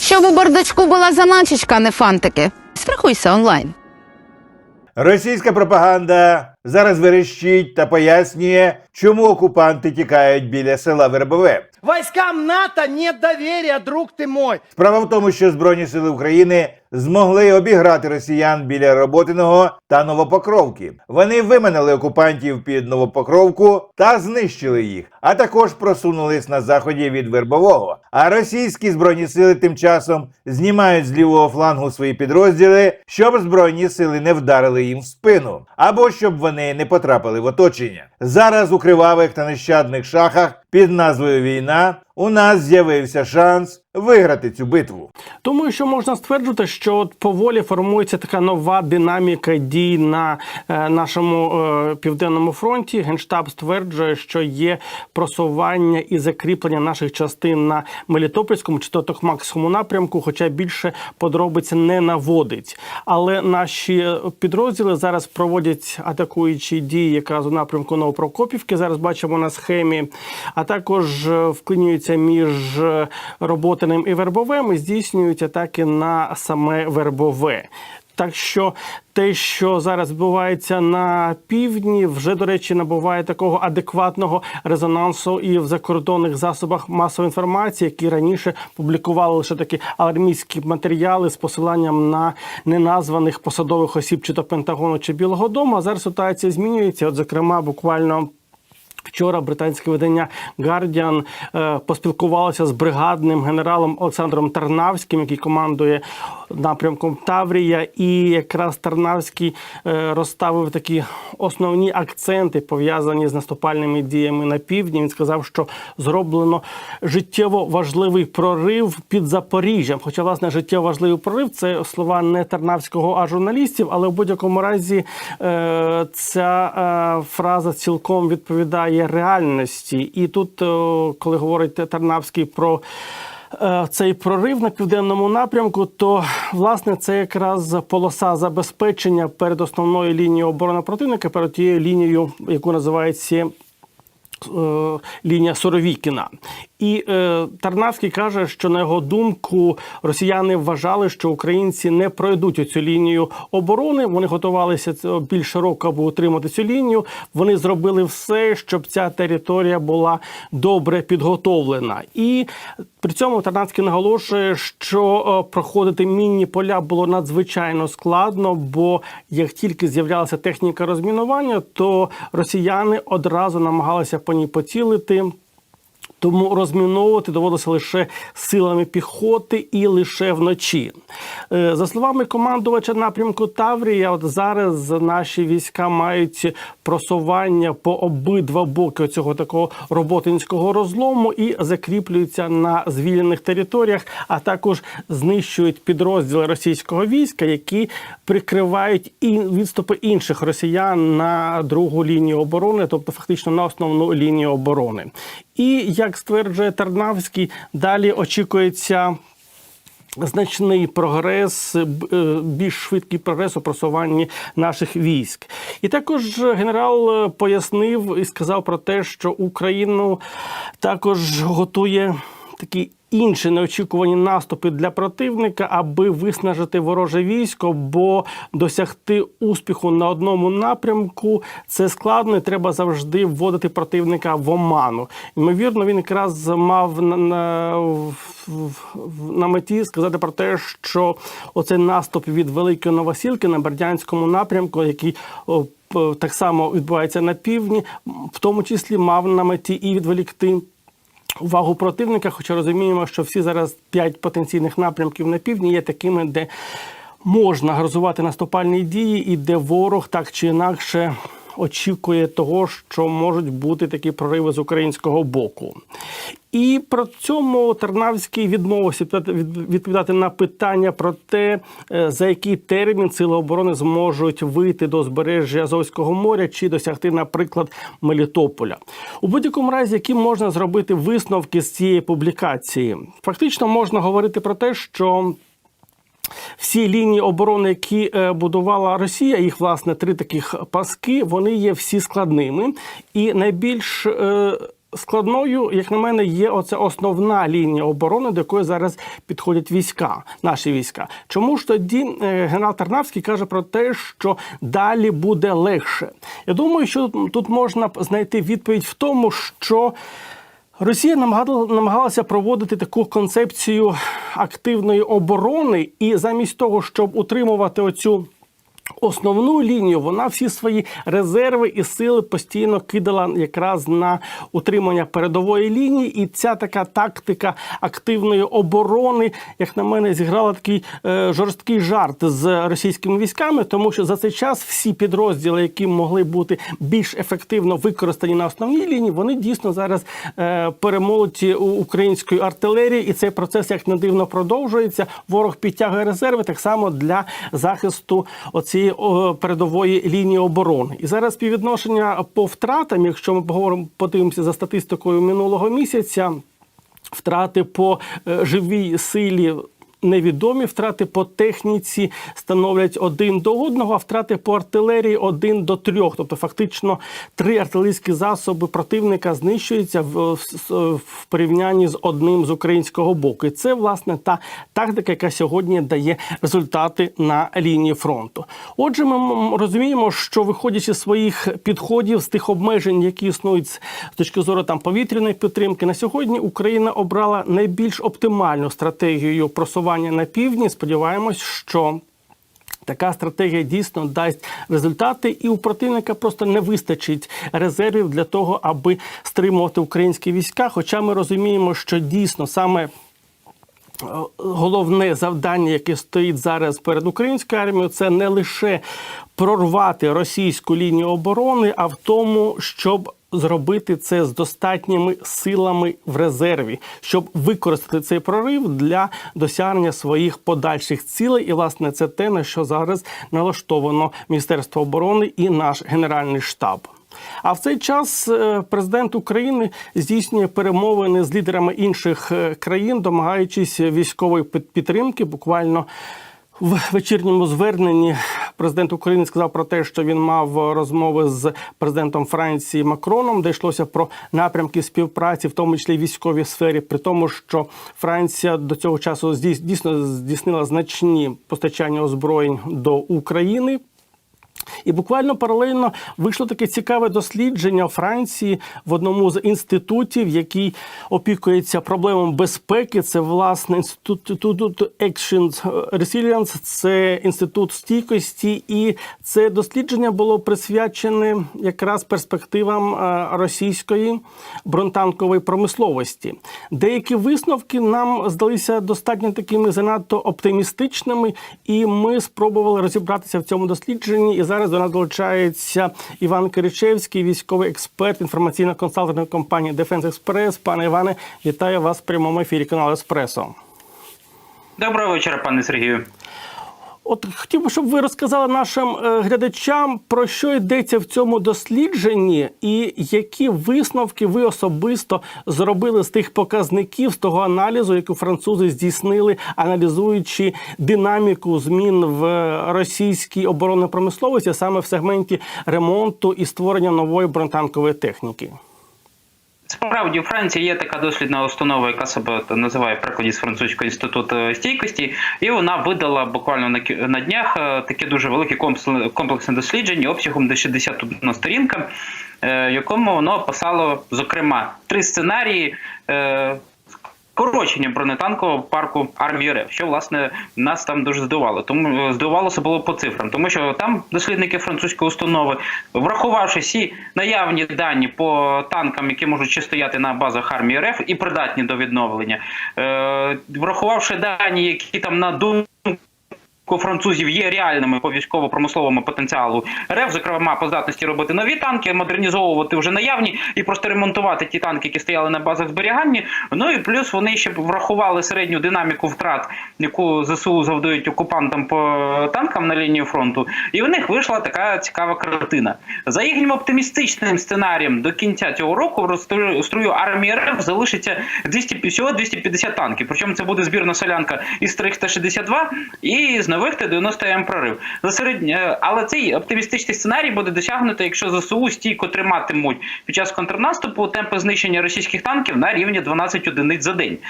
Щоб у бардачку була заначечка, не фантики. Спрахуйся онлайн. Російська пропаганда зараз верещить та пояснює, чому окупанти тікають біля села Вербове. Войскам НАТО нет доверия, друг ты мой. Справа в тому, що Збройні сили України змогли обіграти росіян біля Роботиного та Новопокровки. Вони виманили окупантів під Новопокровку та знищили їх, а також просунулись на заході від Вербового. А російські збройні сили тим часом знімають з лівого флангу свої підрозділи, щоб збройні сили не вдарили їм в спину, або щоб вони не потрапили в оточення. Зараз у кривавих та нещадних шахах під назвою Війна у нас з'явився шанс виграти цю битву. Думаю, що можна стверджувати, що от поволі формується така нова динаміка дій на е, нашому е, південному фронті. Генштаб стверджує, що є просування і закріплення наших частин на Мелітопольському чи то Токмакському напрямку, хоча більше подробиць не наводить. Але наші підрозділи зараз проводять атакуючі дії якраз у напрямку Новопрокопівки. Зараз бачимо на схемі, а також е, вклинюються між Роботиним і Вербовим здійснюють атаки на саме Вербове. Так що те, що зараз відбувається на півдні, вже до речі, набуває такого адекватного резонансу і в закордонних засобах масової інформації, які раніше публікували лише такі алармійські матеріали з посиланням на неназваних посадових осіб, чи то Пентагону, чи Білого Дому. А зараз ситуація змінюється. От, зокрема, буквально. Вчора британське видання Guardian е, поспілкувалося з бригадним генералом Олександром Тарнавським, який командує напрямком Таврія, і якраз Тарнавський е, розставив такі основні акценти, пов'язані з наступальними діями на півдні. Він сказав, що зроблено життєво важливий прорив під Запоріжжям. Хоча, власне, життєво важливий прорив це слова не Тарнавського, а журналістів, але в будь-якому разі е, ця е, фраза цілком відповідає реальності. І тут, коли говорить Тарнавський про цей прорив на південному напрямку, то власне це якраз полоса забезпечення перед основною лінією оборони противника, перед тією лінією, яку називається е, лінія Соровікіна. І е, Тарнавський каже, що на його думку росіяни вважали, що українці не пройдуть цю лінію оборони. Вони готувалися ц- більш широко, аби утримати цю лінію. Вони зробили все, щоб ця територія була добре підготовлена. І при цьому Тарнавський наголошує, що е, проходити мінні поля було надзвичайно складно, бо як тільки з'являлася техніка розмінування, то росіяни одразу намагалися по ній поцілити. Тому розміновувати доводилося лише силами піхоти і лише вночі. Е, За словами командувача напрямку Таврія, от зараз наші війська мають просування по обидва боки цього такого роботинського розлому і закріплюються на звільнених територіях, а також знищують підрозділи російського війська, які прикривають і відступи інших росіян на другу лінію оборони, тобто фактично на основну лінію оборони. І як стверджує Тарнавський, далі очікується. Значний прогрес, е, більш швидкий прогрес у просуванні наших військ. І також генерал е, пояснив і сказав про те, що Україну також готує такі інші неочікувані наступи для противника, аби виснажити вороже військо, бо досягти успіху на одному напрямку це складно. і Треба завжди вводити противника в оману. Ймовірно, він якраз мав на, на, на меті сказати про те, що оцей наступ від Великої Новосілки на Бердянському напрямку, який так само відбувається на півдні, в тому числі мав на меті і відволікти увагу противника, хоча розуміємо, що всі зараз п'ять потенційних напрямків на півдні є такими, де можна гарзувати наступальні дії, і де ворог так чи інакше. Очікує того, що можуть бути такі прориви з українського боку, і при цьому Тарнавський відмовився відповідати- від- відповідати на питання про те, е, за який термін сили оборони зможуть вийти до збережжя Азовського моря чи досягти, наприклад, Мелітополя. У будь-якому разі, які можна зробити висновки з цієї публікації, фактично можна говорити про те, що всі лінії оборони, які е, будувала Росія, їх власне три таких паски, вони є всі складними. І найбільш е, Складною, як на мене, є оця основна лінія оборони, до якої зараз підходять війська, наші війська. Чому ж тоді е, генерал Тарнавський каже про те, що далі буде легше? Я думаю, що тут можна знайти відповідь в тому, що Росія намагала- намагалася проводити таку концепцію активної оборони, і замість того, щоб утримувати оцю. Основну лінію. Вона всі свої резерви і сили постійно кидала якраз на утримання передової лінії, і ця така тактика активної оборони, як на мене, зіграла такий е, жорсткий жарт з російськими військами, тому що за цей час всі підрозділи, які могли бути більш ефективно використані на основній лінії, вони дійсно зараз е, перемолоті української артилерії, і цей процес як не дивно продовжується. Ворог підтягує резерви так само для захисту оцієї передової лінії оборони. І зараз співвідношення по втратам, якщо ми поговоримо, подивимося за статистикою минулого місяця, втрати по е, живій силі. Невідомі втрати по техніці становлять один до одного, а втрати по артилерії один до трьох. Тобто, фактично, три артилерійські засоби противника знищуються в, в, порівнянні з одним з українського боку. І це власне та тактика, яка сьогодні дає результати на лінії фронту. Отже, ми розуміємо, що виходячи з своїх підходів з тих обмежень, які існують з точки зору там повітряної підтримки, на сьогодні Україна обрала найбільш оптимальну стратегію просування на півдні. Сподіваємось, що Така стратегія дійсно дасть результати, і у противника просто не вистачить резервів для того, аби стримувати українські війська. Хоча ми розуміємо, що дійсно саме. е, Головне завдання, яке стоїть зараз перед українською армією, це не лише прорвати російську лінію оборони, а в тому, щоб зробити це з достатніми силами в резерві, щоб використати цей прорив для досягнення своїх подальших цілей. І власне це те, на що зараз налаштовано Міністерство оборони і наш генеральний штаб. А в цей час е, президент України здійснює перемовини з лідерами інших е, країн, домагаючись військової під- підтримки. Буквально в вечірньому зверненні президент України сказав про те, що він мав розмови з президентом Франції Макроном, де йшлося про напрямки співпраці, в тому числі військовій сфері, при тому, що Франція до цього часу дійсно здійснила значні постачання озброєнь до України. І буквально паралельно вийшло таке цікаве дослідження у Франції в одному з інститутів, який опікується проблемами безпеки. Це власне інститут Action Resilience, це інститут стійкості, і це дослідження було присвячене якраз перспективам е, російської бронетанкової промисловості. Деякі висновки нам здалися достатньо такими занадто оптимістичними, і ми спробували розібратися в цьому дослідженні. І зараз до нас долучається Іван Киричевський, військовий експерт інформаційно-консалтингової компанії Defense Express. Пане Іване, вітаю вас в прямому ефірі каналу Еспресо. Доброго вечора, пане Сергію. От хотів би, щоб ви розказали нашим е, глядачам, про що йдеться в цьому дослідженні, і які висновки ви особисто зробили з тих показників, з того аналізу, який французи здійснили, аналізуючи динаміку змін в російській оборонній промисловості, саме в сегменті ремонту і створення нової бронетанкової техніки. Справді у Франції є така дослідна установа, яка себе називає прикладі з французького інституту стійкості, і вона видала буквально на на днях е, таке дуже велике комплекс- комплексне дослідження обсягом до 61 сторінка, е, якому воно описало зокрема три сценарії. Е, Скорочення бронетанкового парку армії РФ, що власне нас там дуже здивувало. Тому е, здивувалося було по цифрам, тому що там дослідники французької установи, врахувавши всі наявні дані по танкам, які можуть ще стояти на базах армії РФ і придатні до відновлення, е, врахувавши дані, які там на думку французів є реальними по військово-промисловому потенціалу РФ, зокрема по здатності робити нові танки, модернізовувати вже наявні і просто ремонтувати ті танки, які стояли на базах зберігання. Ну і плюс вони ще врахували середню динаміку втрат, яку ЗСУ завдають окупантам по танкам на лінії фронту. І в них вийшла така цікава картина. За їхнім оптимістичним сценарієм до кінця цього року в розстрою- армії РФ залишиться 200, всього 250 танків. Причому це буде збірна солянка із 362 і з передових Т-90 М прорив. За середньо, е, але цей оптимістичний сценарій буде досягнуто, якщо ЗСУ стійко триматимуть під час контрнаступу темпи знищення російських танків на рівні 12 одиниць за день.